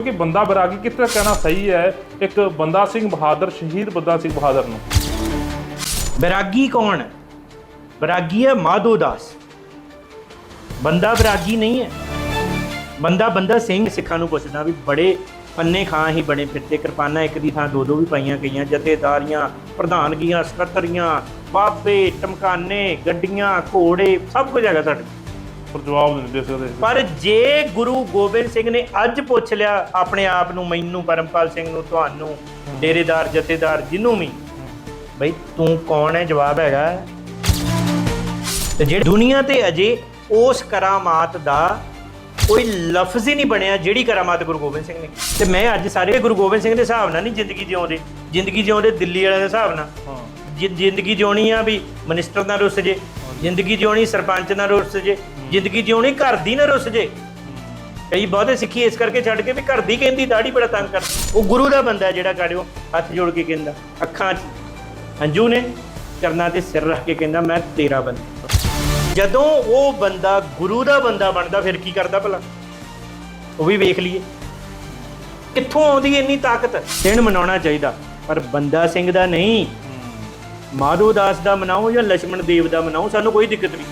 ਕਿਉਂਕਿ ਬੰਦਾ ਬਰਾਗੀ ਕਿੱਥੇ ਕਹਿਣਾ ਸਹੀ ਹੈ? ਇੱਕ ਬੰਦਾ ਸਿੰਘ ਬਹਾਦਰ, ਸ਼ਹੀਦ ਬੰਦਾ ਸਿੰਘ ਬਹਾਦਰ ਨੂੰ। ਬੈਰਾਗੀ ਕੌਣ ਹੈ? ਬੈਰਾਗੀ ਹੈ ਮਾਧੋ ਦਾਸ। ਬੰਦਾ ਬੈਰਾਗੀ ਨਹੀਂ ਹੈ। ਬੰਦਾ ਬੰਦਾ ਸਿੰਘ ਸਿੱਖਾਂ ਨੂੰ ਪੁੱਛਦਾ ਵੀ ਬੜੇ ਪੰਨੇ ਖਾਂ ਹੀ ਬਣੇ ਫਿਰਦੇ, ਕਿਰਪਾਨਾਂ ਇੱਕ ਦੀ ਥਾਂ ਦੋ ਦੋ ਵੀ ਪਾਈਆਂ ਗਈਆਂ, ਜਥੇਦਾਰੀਆਂ, ਪ੍ਰਧਾਨਗੀਆਂ, ਸਕੱਤਰੀਆਂ, ਬਾਬੇ, ਟਮਕਾਨੇ, ਗੱਡੀਆਂ, ਘੋੜੇ, ਸਭ ਕੁਝ ਹੈਗਾ ਸਾਡੇ ਪਰ ਜਵਾਬ ਨਹੀਂ ਦੇ ਸਕਦੇ। ਪਰ ਜੇ ਗੁਰੂ ਗੋਬਿੰਦ ਸਿੰਘ ਨੇ ਅੱਜ ਪੁੱਛ ਲਿਆ ਆਪਣੇ ਆਪ ਨੂੰ ਮੈਨੂੰ ਪਰਮਪਾਲ ਸਿੰਘ ਨੂੰ ਤੁਹਾਨੂੰ ਡੇਰੇਦਾਰ ਜਥੇਦਾਰ ਜਿਹਨੂੰ ਵੀ ਬਈ ਤੂੰ ਕੌਣ ਹੈ? ਜਵਾਬ ਹੈਗਾ। ਤੇ ਜਿਹੜੀ ਦੁਨੀਆ ਤੇ ਅਜੇ ਉਸ ਕਰਾਮਾਤ ਦਾ ਕੋਈ ਲਫ਼ਜ਼ ਹੀ ਨਹੀਂ ਬਣਿਆ ਜਿਹੜੀ ਕਰਾਮਾਤ ਗੁਰੂ ਗੋਬਿੰਦ ਸਿੰਘ ਨੇ। ਤੇ ਮੈਂ ਅੱਜ ਸਾਰੇ ਗੁਰੂ ਗੋਬਿੰਦ ਸਿੰਘ ਦੇ ਹਿਸਾਬ ਨਾਲ ਨਹੀਂ ਜ਼ਿੰਦਗੀ ਜਿਉਂਦੇ। ਜ਼ਿੰਦਗੀ ਜਿਉਂਦੇ ਦਿੱਲੀ ਵਾਲਿਆਂ ਦੇ ਹਿਸਾਬ ਨਾਲ। ਹਾਂ। ਜ਼ਿੰਦਗੀ ਜਿਉਣੀ ਆ ਵੀ ਮਿਨਿਸਟਰ ਨਾਲ ਰੁੱਸ ਜੇ। ਜ਼ਿੰਦਗੀ ਜਿਉਣੀ ਸਰਪੰਚ ਨਾਲ ਰੁੱਸ ਜੇ। ਜ਼ਿੰਦਗੀ ਜਿਉਣੀ ਘਰ ਦੀ ਨਾ ਰੁੱਸ ਜੇ। ਕਈ ਬਹੁਤੇ ਸਿੱਖੀ ਇਸ ਕਰਕੇ ਛੱਡ ਕੇ ਵੀ ਘਰ ਦੀ ਕਹਿੰਦੀ, ਦਾੜੀ ਬੜਾ ਤੰਗ ਕਰ ਉਹ ਗੁਰੂ ਦਾ ਬੰਦਾ ਹੈ ਜਿਹੜਾ ਕਾੜਿਓ ਹੱਥ ਜੋੜ ਕੇ ਕਹਿੰਦਾ, ਅੱਖਾਂ 'ਚ ਹੰਝੂ ਨੇ ਕਰਨਾ ਤੇ ਸਿਰ ਰੱਖ ਕੇ ਕਹਿੰਦਾ, ਮੈਂ ਤੇਰਾ ਬੰਦਾ ਜਦੋਂ ਉਹ ਬੰਦਾ ਗੁਰੂ ਦਾ ਬੰਦਾ ਬਣਦਾ, ਫਿਰ ਕੀ ਕਰਦਾ ਭਲਾ? ਉਹ ਵੀ ਵੇਖ ਲਈਏ। ਕਿੱਥੋਂ ਆਉਂਦੀ ਇੰਨੀ ਤਾਕਤ? ਦਿਨ ਮਨਾਉਣਾ ਚਾਹੀਦਾ, ਪਰ ਬੰਦਾ ਸਿੰਘ ਦਾ ਨਹੀਂ। ਮਾਧੋ ਦਾਸ ਦਾ ਮਨਾਓ ਜਾਂ ਲక్ష్మణ ਦੇਵ ਦਾ ਮਨਾਓ, ਸਾਨੂੰ ਕੋਈ ਦਿੱਕਤ ਨਹੀਂ।